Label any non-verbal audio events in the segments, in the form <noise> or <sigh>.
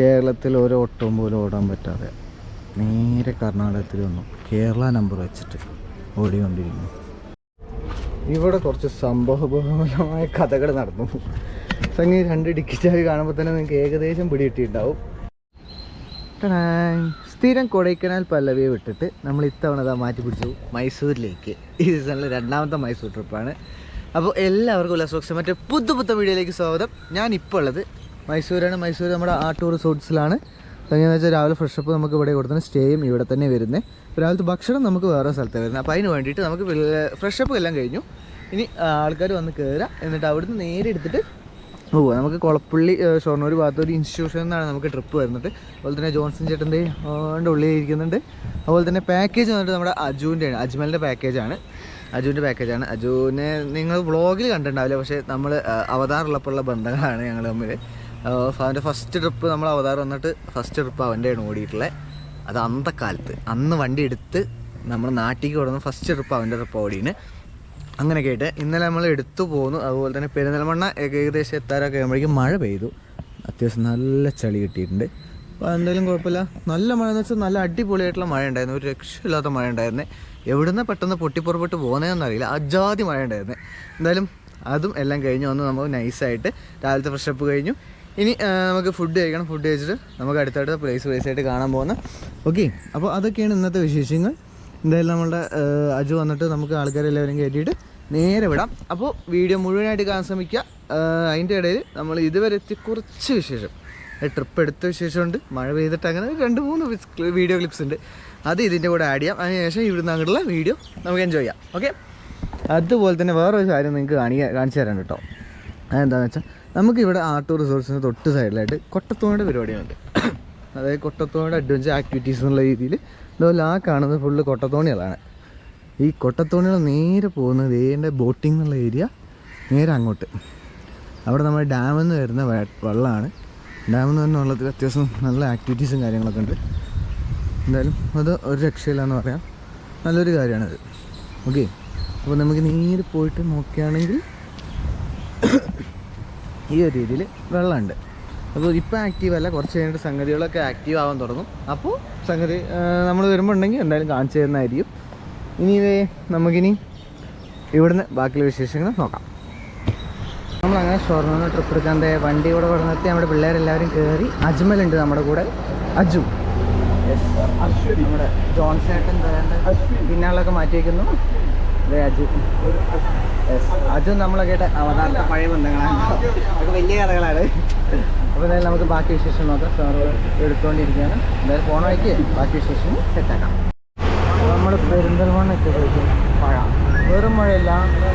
കേരളത്തിൽ ഒരു ഓട്ടവും പോലും ഓടാൻ പറ്റാതെ നേരെ കർണാടകത്തിൽ വന്നു. കേരള നമ്പർ വെച്ചിട്ട് ഓടിക്കൊണ്ടിരിക്കുന്നു. ഇവിടെ കുറച്ച് സംഭവബഹുലമായ കഥകൾ നടന്നു. സംഗി രണ്ട് ഡിക്കിച്ചായി കാണുമ്പോൾ തന്നെ നിങ്ങൾക്ക് ഏകദേശം പിടികിട്ടിയിട്ടുണ്ടാവും. സ്ഥിരം കൊടൈക്കനാൽ പല്ലവിയെ വിട്ടിട്ട് നമ്മൾ ഇത്തവണ ഇതാ മാറ്റി പിടിച്ചു മൈസൂരിലേക്ക്. ഈ സീസണിൽ രണ്ടാമത്തെ മൈസൂർ ട്രിപ്പാണ്. അപ്പോൾ എല്ലാവർക്കും ഉല്ലാസോക്സം മറ്റേ പുതു പുത്ത വീഡിയോയിലേക്ക് സ്വാഗതം. ഞാൻ ഉള്ളത് മൈസൂരാണ്. മൈസൂർ നമ്മുടെ ആട്ടൂർ റിസോർട്ട്സിലാണ് എങ്ങനെയാണെന്ന് വെച്ചാൽ രാവിലെ ഫ്രഷപ്പ് നമുക്ക് ഇവിടെ കൊടുത്തിന് സ്റ്റേയും ഇവിടെ തന്നെ വരുന്നത് രാവിലത്തെ ഭക്ഷണം നമുക്ക് വേറെ സ്ഥലത്ത് വരുന്നത് അപ്പോൾ അതിന് വേണ്ടിയിട്ട് നമുക്ക് ഫ്രഷപ്പ് എല്ലാം കഴിഞ്ഞു. ഇനി ആൾക്കാർ വന്ന് കയറുക എന്നിട്ട് അവിടുന്ന് നേരെ എടുത്തിട്ട് പോവുക നമുക്ക് കുളപ്പള്ളി ഷൊർണൂർ ഭാഗത്ത് ഒരു ഇൻസ്റ്റിറ്റ്യൂഷൻ എന്നാണ് നമുക്ക് ട്രിപ്പ് വരുന്നത്. അതുപോലെ തന്നെ ജോൺസൺ ചേട്ടന്റെ അതിന്റെ ഉള്ളിൽ ഇരിക്കുന്നുണ്ട്. അതുപോലെ തന്നെ പാക്കേജ് വന്നിട്ട് നമ്മുടെ അജുവിന്റെ ആണ്. അജ്മലിന്റെ പാക്കേജാണ് അജുവിന്റെ പാക്കേജാണ് അജുവിനെ നിങ്ങൾ വ്ളോഗിൽ കണ്ടിട്ടുണ്ടാവില്ല. പക്ഷേ നമ്മൾ അവതാറുള്ളപ്പോഴുള്ള ബന്ധങ്ങളാണ് ഞങ്ങൾ തമ്മിൽ അവന്റെ ഫസ്റ്റ് ട്രിപ്പ് നമ്മൾ അവതാർ വന്നിട്ട് ഫസ്റ്റ് ട്രിപ്പ് അവന്റെയാണ് ഓടിയിട്ടുള്ളത് അത് അന്നത്തെ അന്ന് വണ്ടി എടുത്ത് നമ്മൾ നാട്ടിലേക്ക് ഓടുന്ന ഫസ്റ്റ് ട്രിപ്പ് അവന്റെ ട്രിപ്പ് ഓടിയാണ് അങ്ങനെ കേട്ട്. ഇന്നലെ നമ്മൾ എടുത്തു പോന്നു. അതുപോലെ തന്നെ പെരുന്തൽമണ്ണ ഏകദേശം എത്താറൊക്കെ ആകുമ്പോഴേക്കും മഴ പെയ്തു. അത്യാവശ്യം നല്ല ചളി കിട്ടിയിട്ടുണ്ട്. അപ്പോൾ എന്തായാലും കുഴപ്പമില്ല. നല്ല മഴ എന്ന് വെച്ചാൽ നല്ല അടിപൊളിയായിട്ടുള്ള മഴ ഉണ്ടായിരുന്നു. ഒരു രക്ഷയില്ലാത്ത മഴ ഉണ്ടായിരുന്നേ. എവിടുന്ന് പെട്ടെന്ന് പൊട്ടിപ്പുറപ്പെട്ട് പോകുന്നതെന്ന് അറിയില്ല. അജാതി മഴ ഉണ്ടായിരുന്നേ. എന്തായാലും അതും എല്ലാം കഴിഞ്ഞ് വന്ന് നമുക്ക് നൈസായിട്ട് രാവിലത്തെ ഫ്രഷപ്പ് കഴിഞ്ഞു. ഇനി നമുക്ക് ഫുഡ് കഴിക്കണം. ഫുഡ് കഴിച്ചിട്ട് നമുക്ക് അടുത്തടുത്ത പ്ലേസ് പ്ലേസ് ആയിട്ട് കാണാൻ പോകുന്നത് ഓക്കെ അപ്പോൾ അതൊക്കെയാണ് ഇന്നത്തെ വിശേഷങ്ങൾ. എന്തായാലും നമ്മളുടെ അജു വന്നിട്ട് നമുക്ക് ആൾക്കാരെല്ലാവരും കയറ്റിയിട്ട് നേരെ വിടാം. അപ്പോൾ വീഡിയോ മുഴുവനായിട്ട് കാണാൻ ശ്രമിക്കുക. അതിന്റെ ഇടയിൽ നമ്മൾ ഇതുവരെ എത്തി കുറച്ച് വിശേഷം. ട്രിപ്പ് എടുത്ത വിശേഷമുണ്ട്. മഴ പെയ്തിട്ട് അങ്ങനെ രണ്ട് മൂന്ന് വീഡിയോ ക്ലിപ്സ് ഉണ്ട്. അത് ഇതിന്റെ കൂടെ ആഡ് ചെയ്യാം. അതിനുശേഷം ഇവിടുന്ന് അങ്ങോട്ടുള്ള വീഡിയോ നമുക്ക് എൻജോയ് ചെയ്യാം. ഓക്കെ അതുപോലെ തന്നെ വേറൊരു കാര്യം നിങ്ങൾക്ക് കാണിക്കാൻ കാണിച്ചു തരാൻ കേട്ടോ. അതെന്താണെന്ന് വെച്ചാൽ നമുക്കിവിടെ ആട്ടൂർ റിസോർട്സിന് തൊട്ട് സൈഡിലായിട്ട് കൊട്ടത്തോണിയുടെ പരിപാടിയുണ്ട് അതായത് കൊട്ടത്തോണിയുടെ അഡ്വഞ്ചർ ആക്ടിവിറ്റീസ് എന്നുള്ള രീതിയിൽ അതുപോലെ ആ കാണുന്നത് ഫുള്ള് കൊട്ടത്തോണികളാണ്. ഈ കൊട്ടത്തോണികൾ നേരെ പോകുന്നത് ഏന്റെ ബോട്ടിംഗ് എന്നുള്ള ഏരിയ നേരെ അങ്ങോട്ട്. അവിടെ നമ്മുടെ ഡാമിൽ നിന്ന് വരുന്ന വെള്ളമാണ്. ഡാമിൽ നിന്ന് വരുന്ന വെള്ളത്തിൽ അത്യാവശ്യം നല്ല ആക്ടിവിറ്റീസും കാര്യങ്ങളൊക്കെ ഉണ്ട്. എന്തായാലും അത് ഒരു രക്ഷയില്ലാന്ന് പറയാം. നല്ലൊരു കാര്യമാണത്. ഓക്കെ അപ്പോൾ നമുക്ക് നേരെ പോയിട്ട് നോക്കുകയാണെങ്കിൽ ഈ ഒരു രീതിയിൽ വെള്ളമുണ്ട്. അപ്പോൾ ഇപ്പോൾ ആക്റ്റീവ് അല്ല കുറച്ച് കഴിഞ്ഞിട്ട് സംഗതികളൊക്കെ ആക്റ്റീവ് ആവാൻ തുടങ്ങും. അപ്പോൾ സംഗതി നമ്മൾ വരുമ്പോൾ ഉണ്ടെങ്കിൽ എന്തായാലും കാണിച്ചു തരുന്നതായിരിക്കും. ഇനി ഇതേ നമുക്കിനി ഇവിടുന്ന് ബാക്കിയുള്ള വിശേഷങ്ങൾ നോക്കാം. നമ്മളങ്ങനെ ഷൊർണൂർ ട്രിപ്പ് എടുക്കാൻ വണ്ടി ഇവിടെ ഇവിടെ നിർത്തി നമ്മുടെ പിള്ളേരെല്ലാവരും കയറി അജ്മലുണ്ട് നമ്മുടെ കൂടെ. അജു. നമ്മുടെ ജോൺസേട്ടൻ തരാണ്ട് പിന്നാളൊക്കെ മാറ്റി വയ്ക്കുന്നു അതെ അജു നമ്മളൊക്കെ ആയിട്ട് അവതാരത്തെ പഴയ ബന്ധങ്ങളാണ്. അതൊക്കെ വലിയ കഥകളാണ്. അപ്പോൾ എന്തായാലും നമുക്ക് ബാക്കി വിശേഷം നോക്കാം സാറ് എടുത്തുകൊണ്ടിരിക്കുകയാണ് എന്തായാലും ഫോൺ വഴിക്ക് ബാക്കി വിശേഷം സെറ്റാക്കാം നമ്മൾ പെരിന്തൽമണ്ണൊക്കെ പോയിട്ട് മഴ. വെറും മഴയല്ല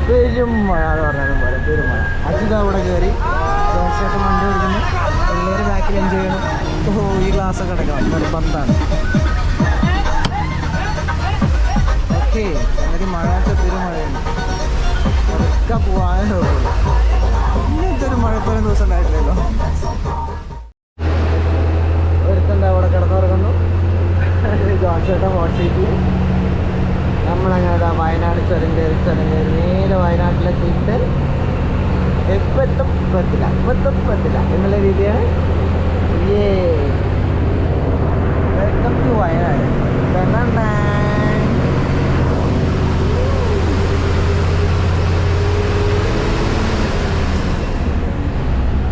പെരും മഴ എന്ന് പറഞ്ഞാലും പോലെ പെരും മഴ. അജിത അവിടെ കയറി ജോൺസേട്ടൻ വണ്ടി ഓടിക്കുന്നു. എല്ലാവരും ബാക്കിൽ എൻജോയ് ചെയ്യണം. ഈ ഗ്ലാസ് ഒക്കെ അടക്കണം നിർബന്ധമാണ് ഓക്കെ ഒരു മഴ പെരും അതൊക്കെ പോകാനേ ഉള്ളൂ ഇങ്ങനത്തെ ഒരു മഴ ദിവസം ഉണ്ടായിട്ടില്ലല്ലോ. ഒരുത്തന്റെ അവിടെ കിടന്നുറങ്ങുന്നു. ജോൺസേട്ടൻ വാട്സപ്പിൽ നമ്മളങ്ങനെ ദാ വയനാട് ചുരം കയറി ചുരം കയറി നേരെ വയനാട്ടിലെത്തിയിട്ട് എപ്പോൾ എത്തും പറ്റില്ല പറ്റില്ല എന്നുള്ള രീതിയാണ്. ഏ വെൽക്കം ടു വയനാട്. ടണടാ.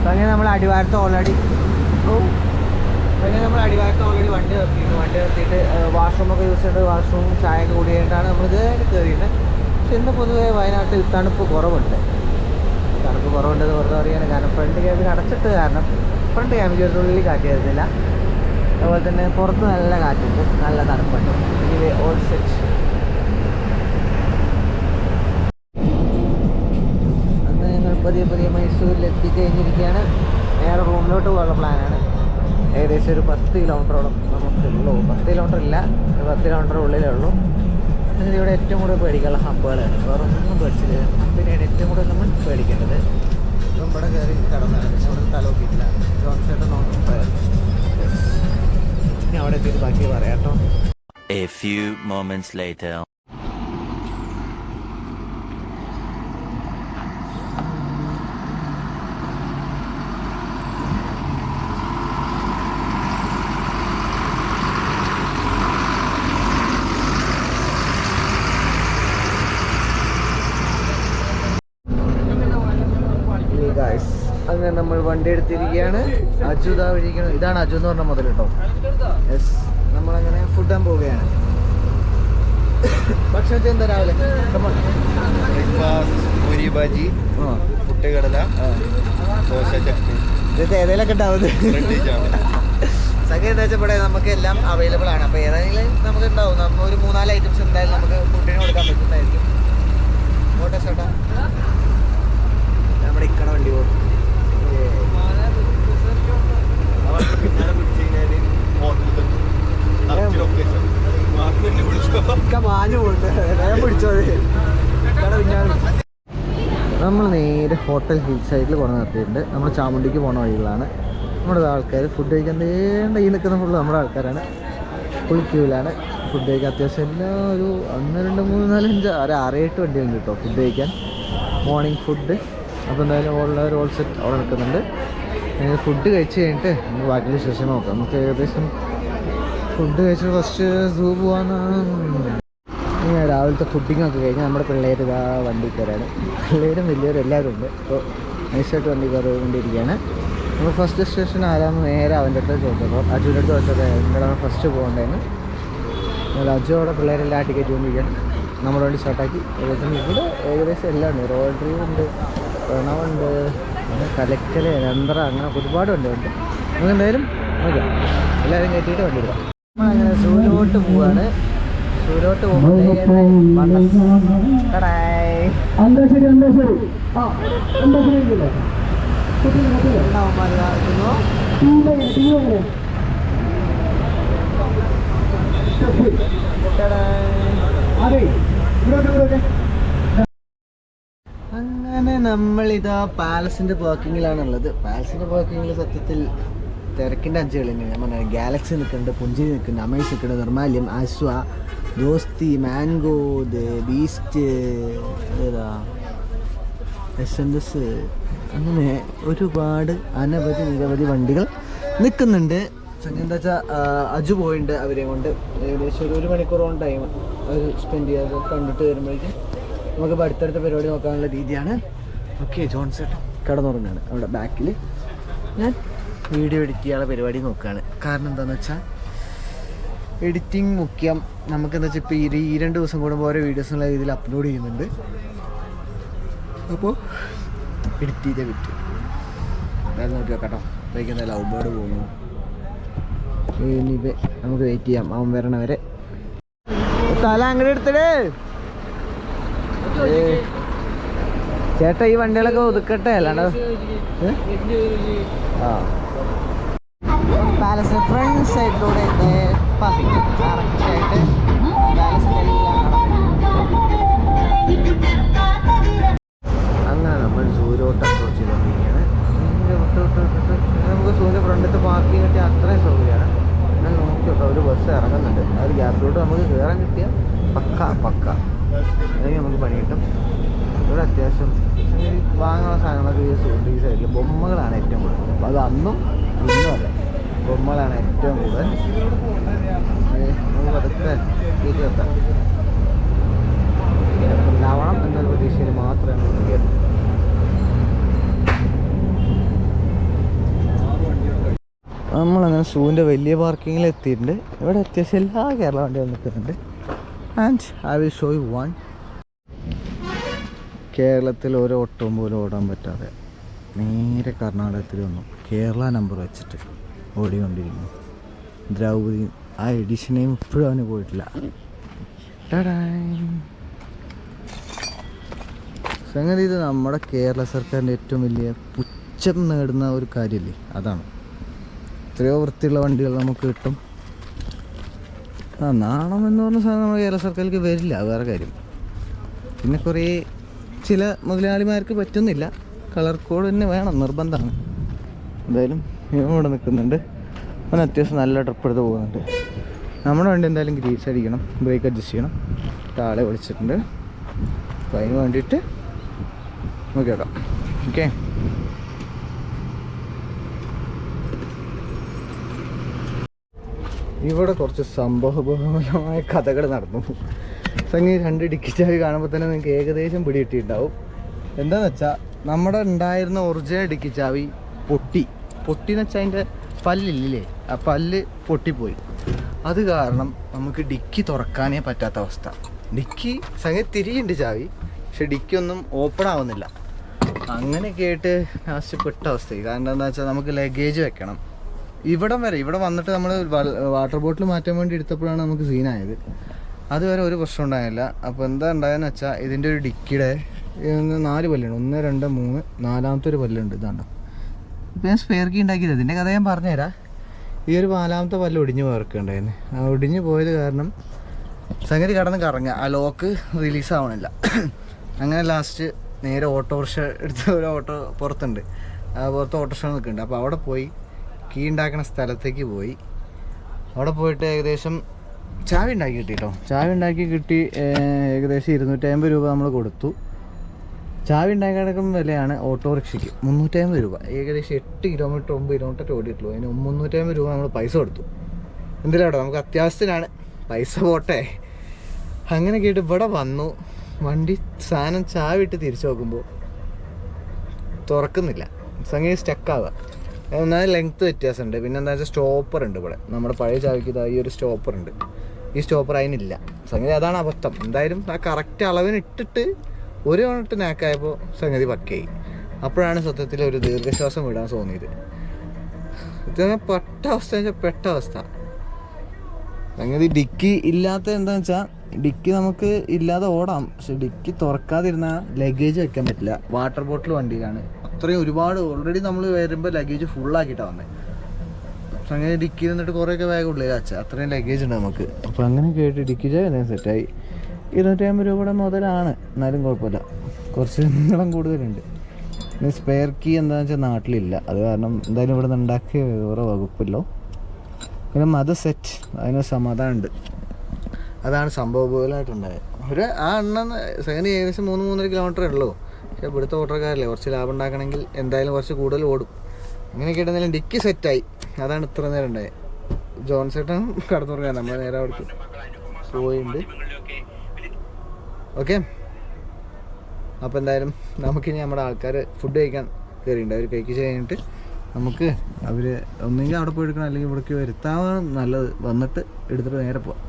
അങ്ങനെ നമ്മൾ അടിവാരത്ത് ഓൾറെഡി അങ്ങനെ നമ്മൾ അടിവാരത്ത് ഓൾറെഡി വണ്ടി നിർത്തിയിട്ട് വണ്ടി നിർത്തിയിട്ട് വാഷ്റൂമൊക്കെ യൂസ് ചെയ്തിട്ട് വാഷ്റൂം ചായ കൂടിയിട്ടാണ് നമ്മൾ ഇതായിട്ട് കയറിയിട്ട് പക്ഷെ ഇന്ന് പൊതുവേ വയനാട്ടിൽ തണുപ്പ് കുറവുണ്ട്. തണുപ്പ് കുറവുണ്ടെന്ന് വെറുതെ അറിയാൻ കാരണം ഫ്രണ്ട് ക്യാബിൻ അടച്ചിട്ട് കാരണം ഫ്രണ്ട് ക്യാബിൻ ഉള്ളിൽ കാറ്റ് വരുന്നില്ല അതുപോലെ തന്നെ പുറത്ത് നല്ല കാറ്റുണ്ട്. നല്ല തണുപ്പുണ്ട്. ഇനി ഓൾ സെറ്റ് പതിയെ പതിയെ മൈസൂരിൽ എത്തിക്കഴിഞ്ഞിരിക്കുകയാണ് നേരെ റൂമിലോട്ട് പോകാനുള്ള പ്ലാനാണ്. ഏകദേശം ഒരു പത്ത് കിലോമീറ്ററോളം നമുക്കുള്ളൂ. പത്ത് കിലോമീറ്റർ ഇല്ല. പത്ത് കിലോമീറ്റർ ഉള്ളിലേ ഉള്ളൂ. അങ്ങനെ ഇവിടെ ഏറ്റവും കൂടുതൽ പേടിക്കാനുള്ള ഹബ്ബുകളാണ്. വേറെ ഒന്നും പേടിച്ചില്ല. ഹബ്ബിനെയാണ് ഏറ്റവും കൂടുതൽ നമ്മൾ പേടിക്കേണ്ടത് ഇപ്പം ഇവിടെ കയറി കടന്നാണ്. പിന്നെ ഇവിടെ തലോക്കിയിട്ടില്ല ജോൺസേട്ടൻ നോക്കും ഇനി അവിടെ എത്തിയിട്ട് ബാക്കി പറയാം കേട്ടോ. A few moments later. നമ്മൾ വണ്ടി എടുത്തിരിക്കുകയാണ് അജു ഇതാ വിളിക്കണം ഇതാണ് അജു എന്ന് പറഞ്ഞ മുതൽ കേട്ടോ യെസ് നമ്മളങ്ങനെ ഫുഡാൻ പോവുകയാണ്. ഭക്ഷണത്തിൽ എന്താ രാവിലെ? പൂരി ആ, പുട്ടുകടല ദോശ ചട്നി. ഇത്. ഏതെങ്കിലുമൊക്കെ ഉണ്ടാവുന്നത് സംഗതി എന്താ വെച്ചാൽ ഇവിടെ നമുക്ക് എല്ലാം അവൈലബിൾ ആണ്. അപ്പോൾ ഏതെങ്കിലും നമുക്ക് ഉണ്ടാവും നമ്മൾ ഒരു മൂന്നാൽ ഐറ്റംസ് എന്തായാലും നമുക്ക് ഫുഡിന് കൊടുക്കാൻ പറ്റുന്നതായിരിക്കും. ഓട്ടെ ചേട്ടാ. നമ്മുടെ ഇക്കട വണ്ടി പോകും. നമ്മൾ നേരെ ഹോട്ടൽ ഹിൽ സൈഡിൽ കൊണ്ടു നിർത്തിയിട്ടുണ്ട്. നമ്മൾ ചാമുണ്ടിക്ക് പോണ വഴികളാണ്. നമ്മുടെ ആൾക്കാർ ഫുഡ് കഴിക്കാൻ വേണ്ട ഈ നിൽക്കുന്ന ഫുള്ള് നമ്മുടെ ആൾക്കാരാണ്. ഫുൾ ക്യൂവിലാണ് ഫുഡ് കഴിക്കാൻ അത്യാവശ്യം എല്ലാം ഒരു ഒന്ന് രണ്ട് മൂന്ന് നാല് അഞ്ച് ഒരു ആറ് എട്ട് വണ്ടിയുണ്ട് കേട്ടോ ഫുഡ് കഴിക്കാൻ. മോർണിംഗ് ഫുഡ് അപ്പോൾ എന്തായാലും ഉള്ളവർ ഓൾ സെറ്റ് അവിടെ നിൽക്കുന്നുണ്ട്. ഫുഡ് കഴിച്ച് കഴിഞ്ഞിട്ട് നമുക്ക് ബാക്കിയുള്ള ശേഷം നോക്കാം. നമുക്ക് ഏകദേശം ഫുഡ് കഴിച്ച് ഫസ്റ്റ് സൂ പോകാനാണ് ഇനി രാവിലത്തെ ഫുഡിങ്ങൊക്കെ കഴിഞ്ഞാൽ നമ്മുടെ പിള്ളേർ ഇതാ വണ്ടി കയറാണ് പിള്ളേരും വലിയവരും എല്ലാവരും ഉണ്ട്. അപ്പോൾ നൈസായിട്ട് വണ്ടി കയറിക്കൊണ്ടിരിക്കുകയാണ് നമ്മൾ ഫസ്റ്റ് സ്റ്റേഷൻ ആരാന്ന് നേരെ അവന്റെ അടുത്ത് ചോദിച്ചപ്പോൾ അജുവിന്റെ അടുത്ത് ചോദിച്ചപ്പോൾ എന്താണ് ഫസ്റ്റ് പോകേണ്ടതെന്ന്? എന്നാൽ അജു അവിടെ പിള്ളേരെല്ലാം ടിക്കറ്റ് കൊണ്ടിരിക്കുകയാണ്. നമ്മുടെ വണ്ടി സ്റ്റാർട്ടാക്കി അതുപോലെ ഇവിടെ ഏകദേശം എല്ലാം ഉണ്ട് റോഡ് ഡ്രീവ് ഉണ്ട് പ്രണവുണ്ട് കലക്കൽ രണ്ടര അങ്ങനെ ഒരുപാട് വണ്ടിയുണ്ട് നമുക്ക് എന്തായാലും നോക്കാം എല്ലാവരും കയറ്റിയിട്ട് വണ്ടി എടുക്കാം. നമ്മളങ്ങനെ സൂര്യോട്ട് പോവാണ്. സൂര്യോട്ട് പോകുമ്പോൾ അതെ ഇവിടെ ഇവിടെ നമ്മളിതാ പാലസിന്റെ പാർക്കിങ്ങിലാണുള്ളത് പാലസിന്റെ പാർക്കിങ്ങിൽ സത്യത്തിൽ തിരക്കിന്റെ അഞ്ചുകൾ തന്നെയാണ്. ഞാൻ പറഞ്ഞത് ഗാലക്സി നിൽക്കുന്നുണ്ട് പുഞ്ചിരി നിൽക്കുന്നുണ്ട് അമേസ് നിൽക്കുന്നുണ്ട് നിർമാല്യം ആശ്വ ദോസ്തി മാംഗോ ബീസ്റ്റ് ഏതാ എസ് എൻ എസ് അങ്ങനെ ഒരുപാട് അനവധി നിരവധി വണ്ടികൾ നിൽക്കുന്നുണ്ട്. എന്താ വെച്ചാൽ അജു പോയിട്ടുണ്ട് അവരെയും കൊണ്ട്. ഏകദേശം ഒരു ഒരു മണിക്കൂറോളം ടൈം അവർ സ്പെൻഡ് ചെയ്യാതെ കണ്ടിട്ട് വരുമ്പോഴേക്കും നമുക്ക് അടുത്തടുത്ത പരിപാടി നോക്കാനുള്ള രീതിയാണ്. ഓക്കെ ജോൺസൺ കിടന്നുറങ്ങാണ്. അവിടെ ബാക്കിൽ ഞാൻ വീഡിയോ എഡിറ്റ് ചെയ്യാനുള്ള പരിപാടി നോക്കുകയാണ് കാരണം എന്താണെന്ന് വെച്ചാൽ എഡിറ്റിംഗ് മുഖ്യം നമുക്കെന്താ വെച്ചാൽ ഇപ്പോൾ ഈ ഈ രണ്ട് ദിവസം കൂടുമ്പോൾ ഓരോ വീഡിയോസ് ഉള്ള രീതിയിൽ അപ്ലോഡ് ചെയ്യുന്നുണ്ട്. അപ്പോൾ എഡിറ്റ് ചെയ്തേ പറ്റും. എന്തായാലും നോക്കി വെക്കട്ടോ. വൈകുന്ന ലവ് ബേർഡ് പോകുന്നു. ഇനിയിപ്പോൾ നമുക്ക് വെയിറ്റ് ചെയ്യാം. അവൻ വരണവരെ. തല അങ്ങനെ എടുത്തിടേ. ഏയ്. ചേട്ടാ ഈ വണ്ടികളൊക്കെ ഒതുക്കട്ടെ അല്ലാണ്ട് പാലസ് ഫ്രണ്ട് സൈഡിലൂടെ കറക്റ്റായിട്ട് അങ്ങനെ നമ്മൾ സൂര്യോട്ട് അപ്രോച്ച് ചെയ്തുകൊണ്ടിരിക്കുകയാണ് നമുക്ക് സൂര്യ ഫ്രണ്ടത്തെ പാർക്കിംഗ് കിട്ടിയ അത്രയും സൗകര്യമാണ്. എന്നാൽ നോക്കി ഒരു ബസ് ഇറങ്ങുന്നുണ്ട്. ആ ഒരു ഗ്യാപ്പിലോട്ട് നമുക്ക് കയറാൻ കിട്ടിയ പക്ക പക്ക. അല്ലെങ്കിൽ നമുക്ക് പണി കിട്ടും. ഇവിടെ അത്യാവശ്യം വാങ്ങുന്ന സാധനങ്ങളൊക്കെ ഈ ചെയ്യും ഈ സൈഡിൽ ബൊമ്മകളാണ് ഏറ്റവും കൂടുതൽ. അപ്പോൾ അത് അന്നും ഇന്നും അല്ല. ബൊമ്മകളാണ് ഏറ്റവും കൂടുതൽ. നമുക്ക് പതുക്കെ വെക്കാം ഉണ്ടാവണം എന്നൊരു പ്രതീക്ഷയിൽ മാത്രമേ നമ്മൾ കയറുന്നത് നമ്മളങ്ങനെ സൂവിന്റെ വലിയ പാർക്കിങ്ങിൽ എത്തിയിട്ടുണ്ട്. ഇവിടെ അത്യാവശ്യം എല്ലാ കേരള വണ്ടികളും നിൽക്കുന്നുണ്ട്. And I will show you one കേരളത്തിൽ ഒരു ഓട്ടവും പോലും ഓടാൻ പറ്റാതെ നേരെ കർണാടകത്തിൽ വന്നു. കേരള നമ്പർ വെച്ചിട്ട് ഓടിക്കൊണ്ടിരിക്കുന്നു. ദ്രൗപദി ആ എഡിഷനെയും ഇപ്പോഴും അവന് പോയിട്ടില്ല. സംഗതി ഇത് നമ്മുടെ കേരള സർക്കാരിന്റെ ഏറ്റവും വലിയ പുച്ഛം നേടുന്ന ഒരു കാര്യമല്ലേ അതാണ്. എത്രയോ വൃത്തിയുള്ള വണ്ടികൾ നമുക്ക് കിട്ടും. ആ നാണം എന്ന് പറഞ്ഞ സാധനം നമ്മുടെ കേരള സർക്കാരിലേക്ക് വരില്ല. വേറെ കാര്യം. പിന്നെ കുറേ ചില മുതലാളിമാർക്ക് പറ്റുന്നില്ല. കളർ കോഡ് തന്നെ വേണം നിർബന്ധമാണ്. എന്തായാലും ഇവിടെ നിൽക്കുന്നുണ്ട്. അവൻ അത്യാവശ്യം നല്ല ട്രിപ്പ് എടുത്ത് പോകുന്നുണ്ട്. നമ്മുടെ വണ്ടി എന്തായാലും ഗ്രീസ് അടിക്കണം ബ്രേക്ക് അഡ്ജസ്റ്റ് ചെയ്യണം. താളെ വിളിച്ചിട്ടുണ്ട്. അപ്പോൾ അതിന് വേണ്ടിയിട്ട് നോക്കി നോക്കാം ഓക്കെ ഇവിടെ കുറച്ച് സംഭവബഹുലമായ കഥകൾ നടന്നു. സംഗതി രണ്ട് ഡിക്കിച്ചാവി കാണുമ്പോൾ തന്നെ നിങ്ങൾക്ക് ഏകദേശം പിടി കിട്ടിയിട്ടുണ്ടാവും. എന്താന്ന് വെച്ചാൽ നമ്മുടെ ഉണ്ടായിരുന്ന ഒറിജിനൽ ഡിക്കിച്ചാവി പൊട്ടി. പൊട്ടി എന്ന് വെച്ചാൽ അതിന്റെ പല്ലില്ലേ ആ പല്ല് പൊട്ടിപ്പോയി. അത് കാരണം നമുക്ക് ഡിക്കി തുറക്കാനേ പറ്റാത്ത അവസ്ഥ. ഡിക്കി സംഗതി തിരിയുണ്ട് ചാവി പക്ഷെ ഡിക്കി ഒന്നും ഓപ്പൺ ആവുന്നില്ല. അങ്ങനെ കേട്ട് ലാസ്റ്റ് പെട്ട അവസ്ഥയായി. കാരണം എന്താണെന്ന് വെച്ചാൽ നമുക്ക് ലഗേജ് വെക്കണം. ഇവിടം വരെ ഇവിടെ വന്നിട്ട് നമ്മൾ വാട്ടർ ബോട്ടിൽ മാറ്റാൻ വേണ്ടി എടുത്തപ്പോഴാണ് നമുക്ക് സീനായത് അതുവരെ ഒരു പ്രശ്നം ഉണ്ടായില്ല. അപ്പോൾ എന്താ ഉണ്ടായെന്ന് വെച്ചാൽ ഇതിന്റെ ഒരു ഡിക്കിയുടെ നാല് പല്ലുണ്ട്. ഒന്ന് രണ്ട് മൂന്ന് നാലാമത്തെ ഒരു പല്ലുണ്ട് ഇതാണ്ടോ. ഇപ്പം ഞാൻ സ്പെയർ കീ ഉണ്ടാക്കിയത് ഇതിന്റെ കഥ ഞാൻ പറഞ്ഞുതരാം. ഈ ഒരു നാലാമത്തെ പല്ല് ഒടിഞ്ഞു പോർക്കുണ്ടായിരുന്നു ആ ഒടിഞ്ഞു പോയത് കാരണം സംഗതി കടന്ന് കറങ്ങുക. ആ ലോക്ക് റിലീസ് ആവണില്ല. അങ്ങനെ ലാസ്റ്റ് നേരെ ഓട്ടോറിക്ഷ എടുത്ത് ഒരു ഓട്ടോ പുറത്തുണ്ട്. ആ പുറത്ത് ഓട്ടോറിക്ഷ നിൽക്കുന്നുണ്ട്. അപ്പോൾ അവിടെ പോയി കീ ഉണ്ടാക്കുന്ന സ്ഥലത്തേക്ക് പോയി. അവിടെ പോയിട്ട് ഏകദേശം ചാവി ഉണ്ടാക്കി കിട്ടി കേട്ടോ ഉണ്ടാക്കി കിട്ടി ഏകദേശം ഇരുന്നൂറ്റമ്പത് രൂപ നമ്മൾ കൊടുത്തു. ചാവി ഉണ്ടാക്കി കിടക്കുന്ന വിലയാണ് ഓട്ടോറിക്ഷയ്ക്ക്. മുന്നൂറ്റമ്പത് രൂപ. ഏകദേശം എട്ട് കിലോമീറ്റർ ഒമ്പത് കിലോമീറ്റർ ഓടിയിട്ടുള്ളൂ. അതിന് മുന്നൂറ്റമ്പത് രൂപ നമ്മൾ പൈസ കൊടുത്തു. എന്തിനാട്ടോ നമുക്ക് അത്യാവശ്യത്തിനാണ്. പൈസ പോട്ടെ. അങ്ങനെ കേട്ട് ഇവിടെ വന്നു. വണ്ടി സാധനം ചാവിട്ട് തിരിച്ചു നോക്കുമ്പോൾ തുറക്കുന്നില്ല. സംഗതി സ്റ്റക്കാവുക ഒന്നാമത് ലെങ്ത്ത് വ്യത്യാസമുണ്ട്. പിന്നെ എന്താ വെച്ചാൽ സ്റ്റോപ്പർ ഉണ്ട് ഇവിടെ. നമ്മുടെ പഴയ ചാവിക്ക് ഇതാ ഈ ഒരു സ്റ്റോപ്പർ ഉണ്ട്. ഈ സ്റ്റോപ്പർ അതിനില്ല സംഗതി അതാണ് അബദ്ധം. എന്തായാലും ആ കറക്റ്റ് അളവിന് ഇട്ടിട്ട് ഒരു തവണ നാക്കായപ്പോൾ സംഗതി പക്കയായി. അപ്പോഴാണ് സത്യത്തിൽ ഒരു ദീർഘശ്വാസം വിടാൻ തോന്നിയത്. ഇതങ്ങനെ പെട്ട അവസ്ഥ വെച്ചാൽ പെട്ട അവസ്ഥ. സംഗതി ഡിക്കി ഇല്ലാത്ത എന്താണെന്ന് വെച്ചാൽ ഡിക്കി നമുക്ക് ഇല്ലാതെ ഓടാം. പക്ഷെ ഡിക്കി തുറക്കാതിരുന്നാൽ ലഗേജ് വെക്കാൻ പറ്റില്ല. വാട്ടർ ബോട്ടിൽ വണ്ടിയിലാണ്. അത്രയും ഒരുപാട് ഓൾറെഡി നമ്മൾ വരുമ്പോൾ ലഗേജ് ഫുള്ളാക്കിയിട്ടാണ് വന്നത് സംഗതി ഡിക്കി നിന്നിട്ട് കുറേയൊക്കെ ബാഗ് ഉള്ളിൽ അച്ഛ അത്രയും ലഗേജ് ഉണ്ട് നമുക്ക്. അപ്പോൾ അങ്ങനെ കേട്ട് ഡിക്കി ചെയ്യാൻ സെറ്റായി ഇരുന്നൂറ്റമ്പത് രൂപയുടെ മുതലാണ്. എന്നാലും കുഴപ്പമില്ല. കുറച്ച് നീളം കൂടുതലുണ്ട്. സ്പെയർ കീ എന്താണെന്ന് വെച്ചാൽ നാട്ടിലില്ല. അത് കാരണം എന്തായാലും ഇവിടെ നിന്ന് ഉണ്ടാക്കിയ വേറെ വകുപ്പല്ലോ പിന്നെ മത സെറ്റ് അതിന് സമാധാനമുണ്ട്. അതാണ് സംഭവ പോലായിട്ടുണ്ടായത് ഒരു ആ എണ്ണം സെക്കൻഡ് ഏകദേശം മൂന്ന് മൂന്നര കിലോമീറ്റർ ഉള്ളൂ. പക്ഷേ ഇവിടുത്തെ ഓട്ടോക്കാരല്ലേ കുറച്ച് ലാഭം ഉണ്ടാക്കണമെങ്കിൽ എന്തായാലും കുറച്ച് കൂടുതൽ ഓടും. അങ്ങനെയൊക്കെ ഇടുന്നാലും ഡിക്കി സെറ്റായി അതാണ് ഇത്ര നേരം ഉണ്ടായത് ജോൺസേട്ടൻ കടന്നു പറയാം നമ്മൾ നേരെ അവിടെ പോയിട്ടുണ്ട് ഓക്കെ. അപ്പോൾ എന്തായാലും നമുക്കിനി നമ്മുടെ ആൾക്കാർ ഫുഡ് കഴിക്കാൻ കയറിയിട്ടുണ്ട് അവർ കഴിക്കുക കഴിഞ്ഞിട്ട് നമുക്ക് അവർ ഒന്നെങ്കിൽ അവിടെ പോയി എടുക്കണം അല്ലെങ്കിൽ ഇവിടേക്ക് വരുത്താൻ നല്ലത്. വന്നിട്ട് എടുത്തിട്ട് നേരെ പോവാം.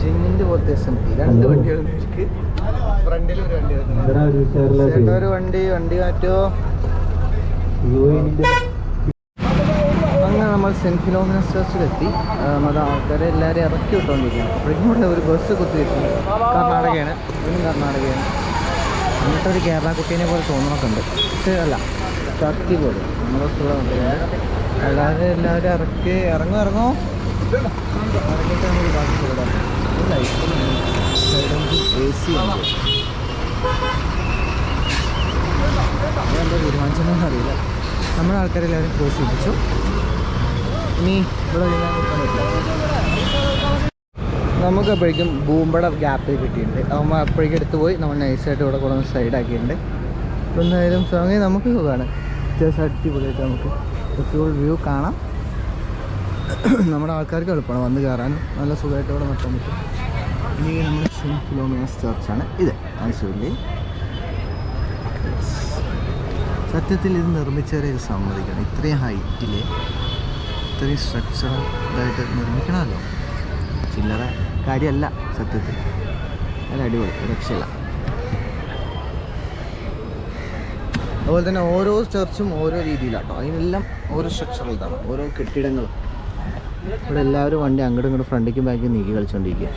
ജിമ്മിന്റെ പോലത്തെ എസ് എം ടി രണ്ട് വണ്ടികളുണ്ട് ഇവർക്ക്. ഫ്രണ്ടിൽ ഒരു വണ്ടി ഒരു വണ്ടി വണ്ടി മാറ്റുമോ അങ്ങനെ നമ്മൾ സെന്റ് ഫിലോമിനസ് ചർച്ചിലെത്തി അത് ആൾക്കാരെ എല്ലാവരെയും ഇറക്കി വിട്ടുകൊണ്ടിരിക്കുകയാണ് അപ്പോഴേക്കും ഇവിടെ ഒരു ബസ് കുത്തിവെച്ചു. കർണാടകയാണ്. ഇവനും കർണാടകയാണ്. എന്നിട്ട് ഒരു കേരള കുട്ടീനെ പോലെ തോന്നണമൊക്കെ ഉണ്ട് പക്ഷേ അല്ല. ശക്തി പോലെ നമ്മുടെ വണ്ടിയാണ് അല്ലാതെ എല്ലാവരും ഇറക്കി. ഇറങ്ങും ഇറങ്ങോ. ഇറങ്ങിയിട്ടാണ് ഒരു ബാക്കി വിടാം എ സി ഉണ്ട്. അതെന്താ തീരുമാനിച്ചതെന്ന് അറിയില്ല. നമ്മുടെ ആൾക്കാരെല്ലാവരും ക്രോസ് ചെയ്യിപ്പിച്ചു. ഇനി ഇവിടെ നിൽക്കാൻ പറ്റില്ല. കിട്ടിയിട്ടുണ്ട്. അമ്മ അപ്പോഴേക്കും എടുത്തു പോയി. നമ്മൾ നൈസായിട്ട് ഇവിടെ കൊണ്ടുവന്ന് സൈഡാക്കിയിട്ടുണ്ട് അപ്പോൾ എന്തായാലും സ്വാമി നമുക്ക് സുഖമാണ്. അത്യാവശ്യം അടിപൊളിയായിട്ട് നമുക്ക് ഫുൾ വ്യൂ കാണാം. നമ്മുടെ ആൾക്കാർക്ക് എളുപ്പമാണ് വന്ന് കയറാനും നല്ല സുഖമായിട്ട് ഇവിടെ നിർത്താൻ പറ്റും. ഇനി നമ്മുടെ സെന്റ് ഫിലോമിനസ് ചർച്ചാണ് ഇത് മൈസൂരിൽ സത്യത്തിൽ ഇത് നിർമ്മിച്ചവരെ സമ്മതിക്കണം. ഇത്രയും ഹൈറ്റിൽ ഇത്രയും സ്ട്രക്ചർ ഇതായിട്ട് നിർമ്മിക്കണമല്ലോ. ചില്ലറ കാര്യമല്ല സത്യത്തിൽ. നല്ല അടിപൊളി രക്ഷയില്ല. അതുപോലെ തന്നെ ഓരോ ചർച്ചും ഓരോ രീതിയിലാട്ടോ. അതിനെല്ലാം ഓരോ സ്ട്രക്ചറിൽ ഇതാണ്. ഓരോ കെട്ടിടങ്ങളും. ഇവിടെ എല്ലാവരും വണ്ടി അങ്ങോട്ടും ഇങ്ങോട്ടും ഫ്രണ്ടിക്കും ബാക്കും നീക്കി കളിച്ചോണ്ടിരിക്കുക